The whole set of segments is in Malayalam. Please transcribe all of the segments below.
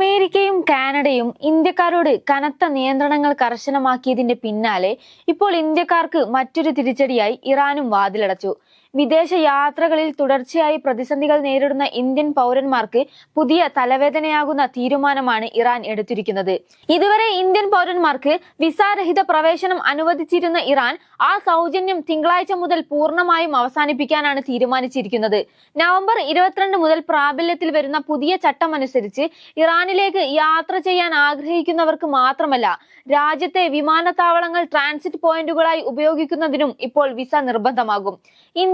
അമേരിക്കയും കാനഡയും ഇന്ത്യക്കാരോട് കനത്ത നിയന്ത്രണങ്ങൾ കർശനമാക്കിയതിന്റെ പിന്നാലെ ഇപ്പോൾ ഇന്ത്യക്കാർക്ക് മറ്റൊരു തിരിച്ചടിയായി ഇറാനും വാതിലടച്ചു. വിദേശ യാത്രകളിൽ തുടർച്ചയായി പ്രതിസന്ധികൾ നേരിടുന്ന ഇന്ത്യൻ പൗരന്മാർക്ക് പുതിയ തലവേദനയാകുന്ന തീരുമാനമാണ് ഇറാൻ എടുത്തിരിക്കുന്നത്. ഇതുവരെ ഇന്ത്യൻ പൗരന്മാർക്ക് വിസാരഹിത പ്രവേശനം അനുവദിച്ചിരുന്ന ഇറാൻ ആ സൗജന്യം തിങ്കളാഴ്ച മുതൽ പൂർണമായും അവസാനിപ്പിക്കാനാണ് തീരുമാനിച്ചിരിക്കുന്നത്. നവംബർ ഇരുപത്തിരണ്ട് മുതൽ പ്രാബല്യത്തിൽ വരുന്ന പുതിയ ചട്ടമനുസരിച്ച് ഇറാനിലേക്ക് യാത്ര ചെയ്യാൻ ആഗ്രഹിക്കുന്നവർക്ക് മാത്രമല്ല രാജ്യത്തെ വിമാനത്താവളങ്ങൾ ട്രാൻസിറ്റ് പോയിന്റുകളായി ഉപയോഗിക്കുന്നതിനും ഇപ്പോൾ വിസ നിർബന്ധമാകും.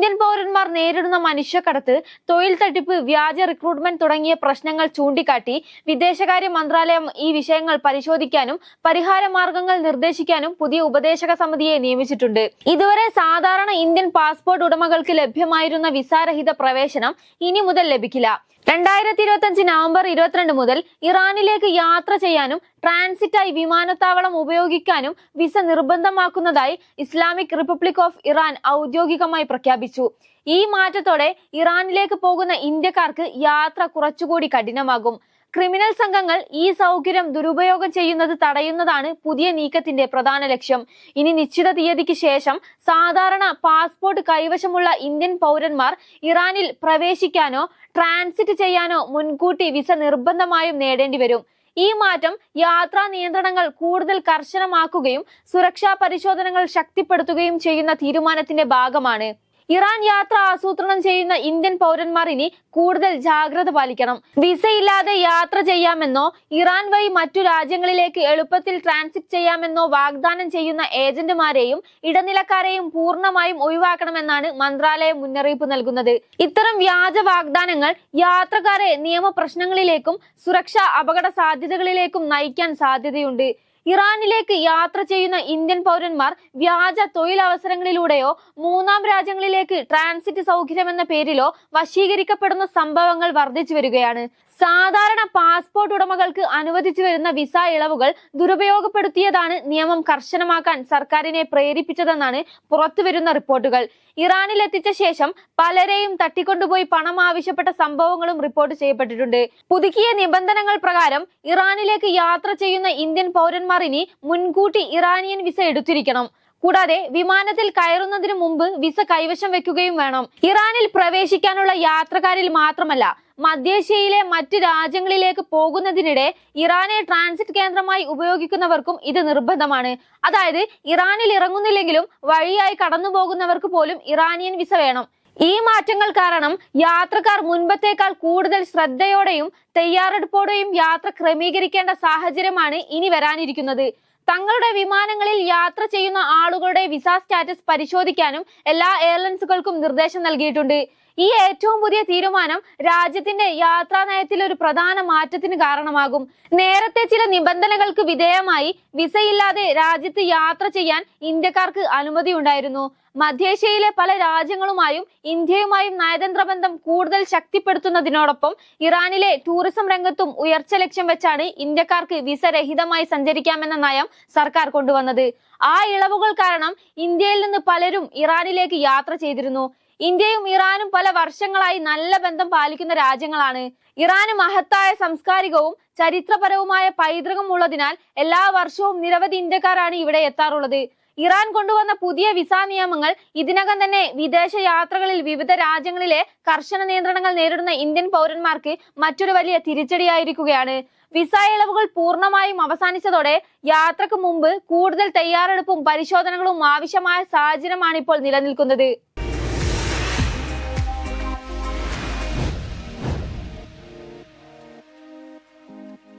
ഇന്ത്യൻ പൗരന്മാർ നേരിടുന്ന മനുഷ്യക്കടത്ത് തൊഴിൽ തട്ടിപ്പ് വ്യാജ റിക്രൂട്ട്മെന്റ് തുടങ്ങിയ പ്രശ്നങ്ങൾ ചൂണ്ടിക്കാട്ടി വിദേശകാര്യ മന്ത്രാലയം ഈ വിഷയങ്ങൾ പരിശോധിക്കാനും പരിഹാര മാർഗങ്ങൾ നിർദ്ദേശിക്കാനും പുതിയ ഉപദേശക സമിതിയെ നിയമിച്ചിട്ടുണ്ട്. ഇതുവരെ സാധാരണ ഇന്ത്യൻ പാസ്പോർട്ട് ഉടമകൾക്ക് ലഭ്യമായിരുന്ന വിസാരഹിത പ്രവേശനം ഇനി മുതൽ ലഭിക്കില്ല. രണ്ടായിരത്തി ഇരുപത്തി അഞ്ച് നവംബർ ഇരുപത്തിരണ്ട് മുതൽ ഇറാനിലേക്ക് യാത്ര ചെയ്യാനും ട്രാൻസിറ്റായി വിമാനത്താവളം ഉപയോഗിക്കാനും വിസ നിർബന്ധമാക്കുന്നതായി ഇസ്ലാമിക് റിപ്പബ്ലിക് ഓഫ് ഇറാൻ ഔദ്യോഗികമായി പ്രഖ്യാപിച്ചു. ഈ മാറ്റത്തോടെ ഇറാനിലേക്ക് പോകുന്ന ഇന്ത്യക്കാർക്ക് യാത്ര കുറച്ചുകൂടി കഠിനമാകും. ക്രിമിനൽ സംഘങ്ങൾ ഈ സൗകര്യം ദുരുപയോഗം ചെയ്യുന്നത് തടയുന്നതാണ് പുതിയ നീക്കത്തിന്റെ പ്രധാന ലക്ഷ്യം. ഇനി നിശ്ചിത തീയതിക്ക് ശേഷം സാധാരണ പാസ്പോർട്ട് കൈവശമുള്ള ഇന്ത്യൻ പൗരന്മാർ ഇറാനിൽ പ്രവേശിക്കാനോ ട്രാൻസിറ്റ് ചെയ്യാനോ മുൻകൂട്ടി വിസ നിർബന്ധമായും നേടേണ്ടി വരും. ഈ മാറ്റം യാത്രാ നിയന്ത്രണങ്ങൾ കൂടുതൽ കർശനമാക്കുകയും സുരക്ഷാ പരിശോധനകൾ ശക്തിപ്പെടുത്തുകയും ചെയ്യുന്ന തീരുമാനത്തിന്റെ ഭാഗമാണ്. ഇറാൻ യാത്ര ആസൂത്രണം ചെയ്യുന്ന ഇന്ത്യൻ പൗരന്മാർ ഇനി കൂടുതൽ ജാഗ്രത പാലിക്കണം. വിസയില്ലാതെ യാത്ര ചെയ്യാമെന്നോ ഇറാൻ വഴി മറ്റു രാജ്യങ്ങളിലേക്ക് എളുപ്പത്തിൽ ട്രാൻസിറ്റ് ചെയ്യാമെന്നോ വാഗ്ദാനം ചെയ്യുന്ന ഏജന്റുമാരെയും ഇടനിലക്കാരെയും പൂർണമായും ഒഴിവാക്കണമെന്നാണ് മന്ത്രാലയം മുന്നറിയിപ്പ് നൽകുന്നത്. ഇത്തരം വ്യാജ വാഗ്ദാനങ്ങൾ യാത്രക്കാരെ നിയമപ്രശ്നങ്ങളിലേക്കും സുരക്ഷാ അപകട സാധ്യതകളിലേക്കും നയിക്കാൻ സാധ്യതയുണ്ട്. ഇറാനിലേക്ക് യാത്ര ചെയ്യുന്ന ഇന്ത്യൻ പൗരന്മാർ വ്യാജ തൊഴിലവസരങ്ങളിലൂടെയോ മൂന്നാം രാജ്യങ്ങളിലേക്ക് ട്രാൻസിറ്റ് സൗകര്യം എന്ന പേരിലോ വശീകരിക്കപ്പെടുന്ന സംഭവങ്ങൾ വർദ്ധിച്ചു വരികയാണ്. സാധാരണ പാസ്പോർട്ട് ഉടമകൾക്ക് അനുവദിച്ചു വരുന്ന വിസ ഇളവുകൾ ദുരുപയോഗപ്പെടുത്തിയതാണ് നിയമം കർശനമാക്കാൻ സർക്കാരിനെ പ്രേരിപ്പിച്ചതെന്നാണ് പുറത്തുവരുന്ന റിപ്പോർട്ടുകൾ. ഇറാനിൽ എത്തിച്ച ശേഷം പലരെയും തട്ടിക്കൊണ്ടുപോയി പണം ആവശ്യപ്പെട്ട സംഭവങ്ങളും റിപ്പോർട്ട് ചെയ്യപ്പെട്ടിട്ടുണ്ട്. പുതുക്കിയ നിബന്ധനകൾ പ്രകാരം ഇറാനിലേക്ക് യാത്ര ചെയ്യുന്ന ഇന്ത്യൻ പൗരന്മാർ ഇനി മുൻകൂട്ടി ഇറാനിയൻ വിസ എടുത്തിരിക്കണം. കൂടാതെ വിമാനത്തിൽ കയറുന്നതിന് മുമ്പ് വിസ കൈവശം വെക്കുകയും വേണം. ഇറാനിൽ പ്രവേശിക്കാനുള്ള യാത്രക്കാരിൽ മാത്രമല്ല മധ്യേഷ്യയിലെ മറ്റ് രാജ്യങ്ങളിലേക്ക് പോകുന്നതിനിടെ ഇറാനെ ട്രാൻസിറ്റ് കേന്ദ്രമായി ഉപയോഗിക്കുന്നവർക്കും ഇത് നിർബന്ധമാണ്. അതായത് ഇറാനിൽ ഇറങ്ങുന്നില്ലെങ്കിലും വഴിയായി കടന്നു പോകുന്നവർക്ക് പോലും ഇറാനിയൻ വിസ വേണം. ഈ മാറ്റങ്ങൾ കാരണം യാത്രക്കാർ മുൻപത്തേക്കാൾ കൂടുതൽ ശ്രദ്ധയോടെയും തയ്യാറെടുപ്പോടെയും യാത്ര ക്രമീകരിക്കേണ്ട സാഹചര്യമാണ് ഇനി വരാനിരിക്കുന്നത്. തങ്ങളുടെ വിമാനങ്ങളിൽ യാത്ര ചെയ്യുന്ന ആളുകളുടെ വിസ സ്റ്റാറ്റസ് പരിശോധിക്കാനും എല്ലാ എയർലൈൻസുകൾക്കും നിർദ്ദേശം നൽകിയിട്ടുണ്ട്. ഈ ഏറ്റവും പുതിയ തീരുമാനം രാജ്യത്തിന്റെ യാത്രാ നയത്തിൽ ഒരു പ്രധാന മാറ്റത്തിന് കാരണമാകും. നേരത്തെ ചില നിബന്ധനകൾക്ക് വിധേയമായി വിസയില്ലാതെ രാജ്യത്ത് യാത്ര ചെയ്യാൻ ഇന്ത്യക്കാർക്ക് അനുമതി ഉണ്ടായിരുന്നു. മധ്യേഷ്യയിലെ പല രാജ്യങ്ങളുമായും ഇന്ത്യയുമായും നയതന്ത്ര ബന്ധം കൂടുതൽ ശക്തിപ്പെടുത്തുന്നതിനോടൊപ്പം ഇറാനിലെ ടൂറിസം രംഗത്തും ഉയർച്ച ലക്ഷ്യം വെച്ചാണ് ഇന്ത്യക്കാർക്ക് വിസ രഹിതമായി സഞ്ചരിക്കാമെന്ന നയം സർക്കാർ കൊണ്ടുവന്നത്. ആ ഇളവുകൾ കാരണം ഇന്ത്യയിൽ നിന്ന് പലരും ഇറാനിലേക്ക് യാത്ര ചെയ്തിരുന്നു. ഇന്ത്യയും ഇറാനും പല വർഷങ്ങളായി നല്ല ബന്ധം പാലിക്കുന്ന രാജ്യങ്ങളാണ്. ഇറാന് മഹത്തായ സാംസ്കാരികവും ചരിത്രപരവുമായ പൈതൃകം ഉള്ളതിനാൽ എല്ലാ വർഷവും നിരവധി ഇന്ത്യക്കാരാണ് ഇവിടെ എത്താറുള്ളത്. ഇറാൻ കൊണ്ടുവന്ന പുതിയ വിസ നിയമങ്ങൾ ഇതിനകം തന്നെ വിദേശ യാത്രകളിൽ വിവിധ രാജ്യങ്ങളിലെ കർശന നിയന്ത്രണങ്ങൾ നേരിടുന്ന ഇന്ത്യൻ പൗരന്മാർക്ക് മറ്റൊരു വലിയ തിരിച്ചടിയായിരിക്കുകയാണ്. വിസ ഇളവുകൾ പൂർണമായും അവസാനിച്ചതോടെ യാത്രയ്ക്ക് മുമ്പ് കൂടുതൽ തയ്യാറെടുപ്പും പരിശോധനകളും ആവശ്യമായ സാഹചര്യമാണ് ഇപ്പോൾ നിലനിൽക്കുന്നത്.